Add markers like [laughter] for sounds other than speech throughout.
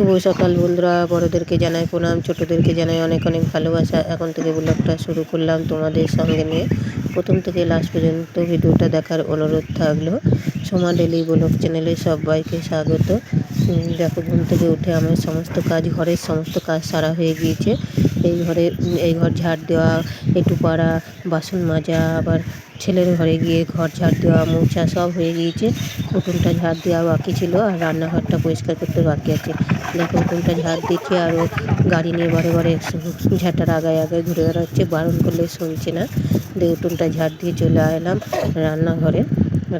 শুভ সকাল বন্ধুরা, বড়োদেরকে জানাই প্রণাম, ছোটোদেরকে জানাই অনেক অনেক ভালোবাসা। এখন থেকে ব্লগটা শুরু করলাম তোমাদের সঙ্গে নিয়ে। প্রথম থেকে লাস্ট পর্যন্ত ভিডিওটা দেখার অনুরোধ থাকল। সোমা ডেলি ব্লগ চ্যানেলে সবাইকে স্বাগত। দেখো, ঘুম থেকে উঠে আমার সমস্ত কাজ, ঘরের সমস্ত কাজ সারা হয়ে গিয়েছে। এই ঘরে এই ঘর ঝাড় দেওয়া, একটু পাড়া, বাসন মাজা, আবার ছেলের ঘরে গিয়ে ঘর ঝাড় দেওয়া মোছা সব হয়ে গিয়েছে। উঠোনটা ঝাড় দেওয়া বাকি ছিল আর রান্নাঘরটা পরিষ্কার করতে বাকি আছে। দেখো, উঠোনটা ঝাড় দিচ্ছে আর ও গাড়ি নিয়ে বারে বারে ঝাঁটার আগায় আগায় ঘুরে বেড়াচ্ছে। বারণ করলে শুনছে না। দিয়ে উঠোনটা ঝাড় দিয়ে চলে এলাম রান্নাঘরে।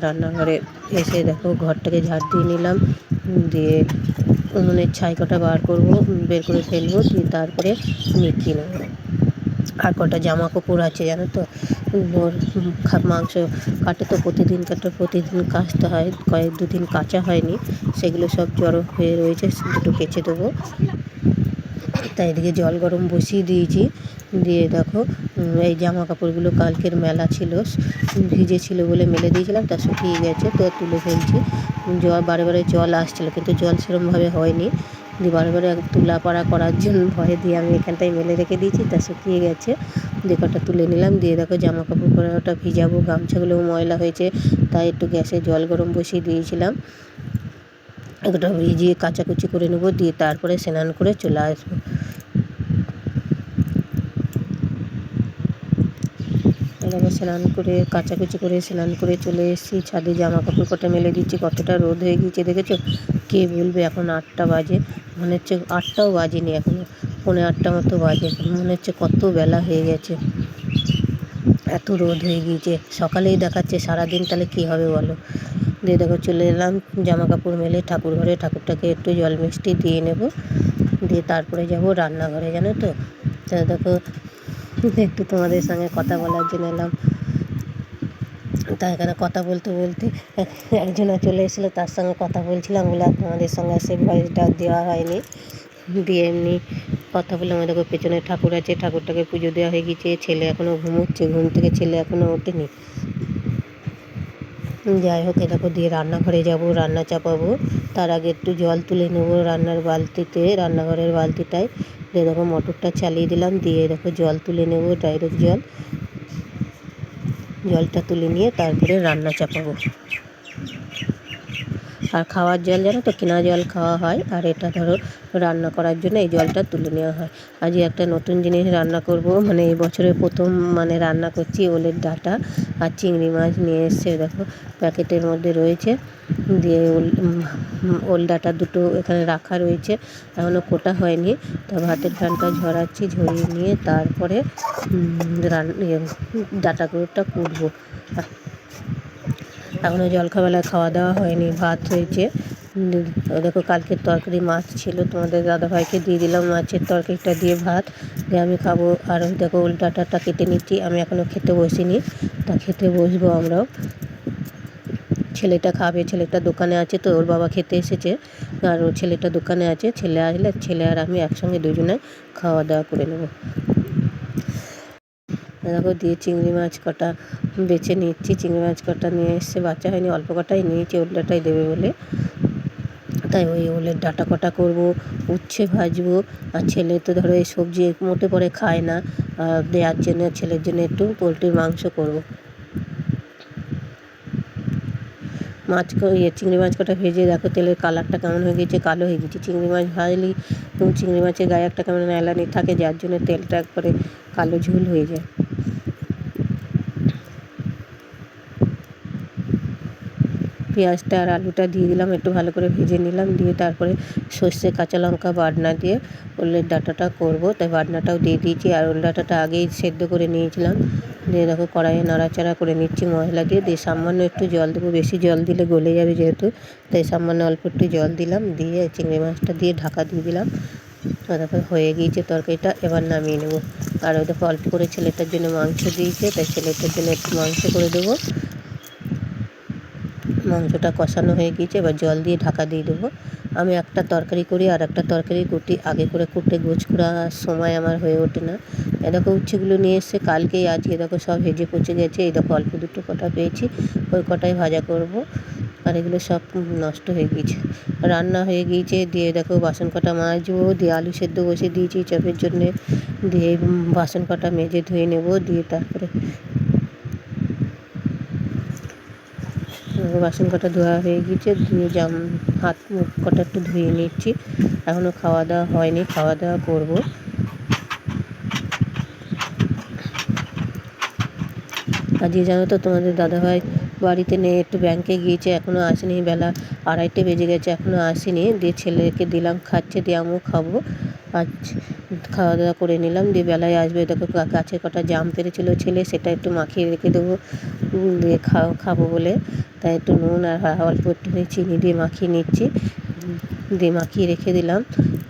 রান্নাঘরে এসে দেখো, ঘরটাকে ঝাড় দিয়ে নিলাম। দিয়ে উনুনের ছাই কটা বার করব, বের করে ফেলব, দিয়ে তারপরে নিচ্ছি নেব। আর কটা জামা কাপড় আছে জানো তো? ওর মাংস কাটে তো প্রতিদিন কাটে, প্রতিদিন কাচতে হয়, কয়েক দুদিন কাঁচা হয়নি, সেগুলো সব জড়ো হয়ে রয়েছে, দুটো কেচে দেবো। তাই এদিকে জল গরম বসিয়ে দিয়েছি দিয়ে দেখো এই জামা কাপড়গুলো কালকের মেলা ছিল ভিজে ছিল বলে মেলে দিয়েছিলাম, তা শুকিয়ে গেছে, তো তুলে ফেলছি। জল, বারে বারে জল আসছিল, কিন্তু জল সেরমভাবে হয়নি। দিয়ে বারে বারে তুলা পাড়া করার জন্য ভয়ে দিয়ে আমি এখানটায় মেলে রেখে দিয়েছি, তা শুকিয়ে গেছে। দিয়ে কটা তুলে নিলাম, দিয়ে দেখো জামা কাপড় করে ওটা ভিজাবো, গামছাগুলোও ময়লা হয়েছে, তাই একটু গ্যাসে জল গরম বসিয়ে দিয়েছিলাম। একটা ভিজিয়ে কাচাকুচি করে নেব, দিয়ে তারপরে স্নান করে চলে আসব। এরকম স্নান করে, কাচাকুচি করে স্নান করে চলে এসেছি। ছাদে জামা কাপড় কটা মেলে দিচ্ছি। কতটা রোদ হয়ে গিয়েছে দেখেছ? কে বলবে? এখন আটটা বাজে। মনে হচ্ছে আটটাও বাজেনি এখনও পৌনে আটটা মতো বাজে। মনে হচ্ছে কত বেলা হয়ে গেছে। এত রোদ হয়ে গিয়েছে। সকালেই দেখাচ্ছে সারাদিন তাহলে কী হবে বলো? দিয়ে দেখো চলে এলাম জামা কাপড় মেলে ঠাকুর ঘরে। ঠাকুরটাকে একটু জল মিষ্টি দিয়ে নেব। দিয়ে তারপরে যাব রান্নাঘরে, জানো তো? তা দেখো [laughs] একটু তোমাদের সঙ্গে কথা বলার জন্য এলাম। তা এখানে কথা বলতে বলতে [laughs] একজনা চলে এসেছিল, তার সঙ্গে কথা বলছিলাম বলে তোমাদের সঙ্গে সে ভয়েসটা দেওয়া হয়নি। দিয়ে এমনি কথা বলে আমাদের পেছনে ঠাকুর আছে, ঠাকুরটাকে পুজো দেওয়া হয়ে গেছে ছেলে এখনও ঘুমোচ্ছে, ঘুম থেকে ছেলে এখনও ওঠেনি। যাই হোক এ দেখো দিয়ে রান্নাঘরে যাব, রান্না চাপাবো। তার আগে একটু জল তুলে নেব রান্নার বালতিতে, রান্নাঘরের বালতিটায়। দিয়ে দেখো মোটরটা চালিয়ে দিলাম, দিয়ে দেখো জল তুলে নেব ডাইরেক্ট জল। জলটা তুলে নিয়ে তারপরে রান্না চাপাবো। আর খাওয়ার জল জানো তো কেনা জল খাওয়া হয়। আর এটা ধরো রান্না করার জন্য এই জলটা তুলে নেওয়া হয়। আজকে একটা নতুন জিনিস রান্না করব মানে এই বছরের প্রথম মানে রান্না করছি ওলের ডাঁটা আর চিংড়ি মাছ নিয়ে এসছে দেখো প্যাকেটের মধ্যে রয়েছে। দিয়ে ওল ওল ডাঁটা দুটো এখানে রাখা রয়েছে এখনও কোটা হয়নি। তা ভাতের ফ্যানটা ঝরাচ্ছি ঝরিয়ে নিয়ে তারপরে ইয়ে, ডাঁটাগুলোটা কুটবো। এখনও জলখাবেলায় খাওয়া দাওয়া হয়নি, ভাত হয়েছে। দেখো কালকের তরকারি মাছ ছিল, তোমাদের দাদাভাইকে দিয়ে দিলাম মাছের তরকারিটা দিয়ে ভাত। দিয়ে আমি খাব, আর দেখো উল্টাটাটা কেটে নিচ্ছি, আমি এখনও খেতে বসিনি। তা খেতে বসবো আমরাও। ছেলেটা খাবে, ছেলেটা দোকানে আছে তো, ওর বাবা খেতে এসেছে। আর ওর ছেলেটা দোকানে আছে, ছেলে আসলে, ছেলে আর আমি একসঙ্গে দুজনে খাওয়া দাওয়া করে নেব। দেখো দিয়ে চিংড়ি মাছ কটা বেছে নিচ্ছি। চিংড়ি মাছ কটা নিয়ে এসছে, বাচ্চা হয়নি, অল্প কটাই নিয়েছি ওল ওলটাটাই দেবে বলে। তাই ওই ওলের ডাটা কটা করব, উচ্ছে ভাজবো। আর ছেলে তো ধরো এই সবজি মোটে পরে খায় না দেওয়ার জন্য, ছেলের জন্য একটু পোলট্রির মাংস করব। মাছ ইয়ে চিংড়ি মাছ কটা ভেজে দেখো তেলের কালারটা কেমন হয়ে গেছে? কালো হয়ে গেছে। চিংড়ি মাছ ভাজলি, চিংড়ি মাছের গায়ে একটা কেমন এলানি থাকে, যার জন্য তেলটা একবারে কালো ঝুল হয়ে যায়। পেঁয়াজটা আর আলুটা দিয়ে দিলাম, একটু ভালো করে ভেজে নিলাম, দিয়ে তারপরে সর্ষে কাঁচা লঙ্কা বাটনা দিয়ে ওলের ডাঁটাটা করব। তাই বাটনাটাও দিয়ে দিয়েছি, আর ওল ডাঁটাটা আগেই সেদ্ধ করে নিয়েছিলাম। দিয়ে দেখো কড়াইয়ে নাড়াচাড়া করে নিচ্ছি মশলা দিয়ে দিয়ে সামান্য একটু জল দেবো, বেশি জল দিলে গলে যাবে যেহেতু। তাই সামান্য অল্প একটু জল দিলাম, দিয়ে চিংড়ি মাছটা দিয়ে ঢাকা দিয়ে দিলাম। দেখো হয়ে গিয়েছে তরকারিটা, এবার নামিয়ে নেব। আর ওই দেখো অল্প করে ছেলেটার জন্য মাংস দিয়েছে, তাই ছেলেটার জন্য একটু মাংস করে দেবো। মাংসটা কষানো হয়ে গিয়েছে, এবার জল দিয়ে ঢাকা দিয়ে দেবো। আমি একটা তরকারি করি আর একটা তরকারি কুটি আগে করে কুটে গোছ করার সময় আমার হয়ে ওঠে না। এ দেখো উচ্ছেগুলো নিয়ে এসছে, কালকেই আজকে দেখো সব হেজে পচে গেছে। এই দেখো অল্প দুটো কটা পেয়েছি, ওই কটাই ভাজা করব। আর এগুলো সব নষ্ট হয়ে গিয়েছে। রান্না হয়ে গিয়েছে, দিয়ে দেখো বাসন কটা মাজবো, দিয়ে আলু সেদ্ধ বসে দিয়েছি, চপের জন্যে। দিয়ে বাসন কটা মেজে ধুয়ে নেব, দিয়ে তারপরে বাসন কটা ধোয়া হয়ে গিয়েছে, ধুয়ে জাম, হাত মুখ কটা একটু ধুয়ে নিচ্ছি। এখনও খাওয়া দাওয়া হয়নি, খাওয়া দাওয়া করব। আজকে জানো তো, তোমাদের দাদাভাই বাড়িতে নেই, একটু ব্যাংকে গিয়েছে এখনও আসেনি, বেলা আড়াইটে বেজে গেছে এখনও আসেনি। দিয়ে ছেলেকে দিলাম, খাচ্ছে, দিয়ে আমিও খাব। আজ খাওয়া দাওয়া করে নিলাম, দিয়ে বেলায় আসবে। দেখো গাছে কটা জাম পেরেছিল ছেলে, সেটা একটু মাখিয়ে রেখে দেবো দিয়ে খাও খাব বলে। তাই একটু নুন আর অল্প একটুখানি চিনি দিয়ে মাখিয়ে নিচ্ছি। দিয়ে মাখিয়ে রেখে দিলাম।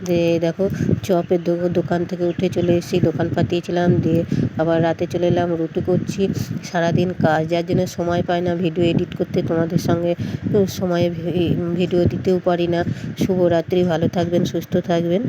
দিয়ে দেখো, চপের দোকান থেকে উঠে চলে এসেছি, দোকান পাতিয়েছিলাম দিয়ে আবার রাতে চলে এলাম, রুটি করছি। সারাদিন কাজ, যার জন্য সময় পাই না, ভিডিও এডিট করতে তোমাদের সঙ্গে সময়ে ভিডিও দিতেও পারি না। শুভরাত্রি, ভালো থাকবেন, সুস্থ থাকবেন।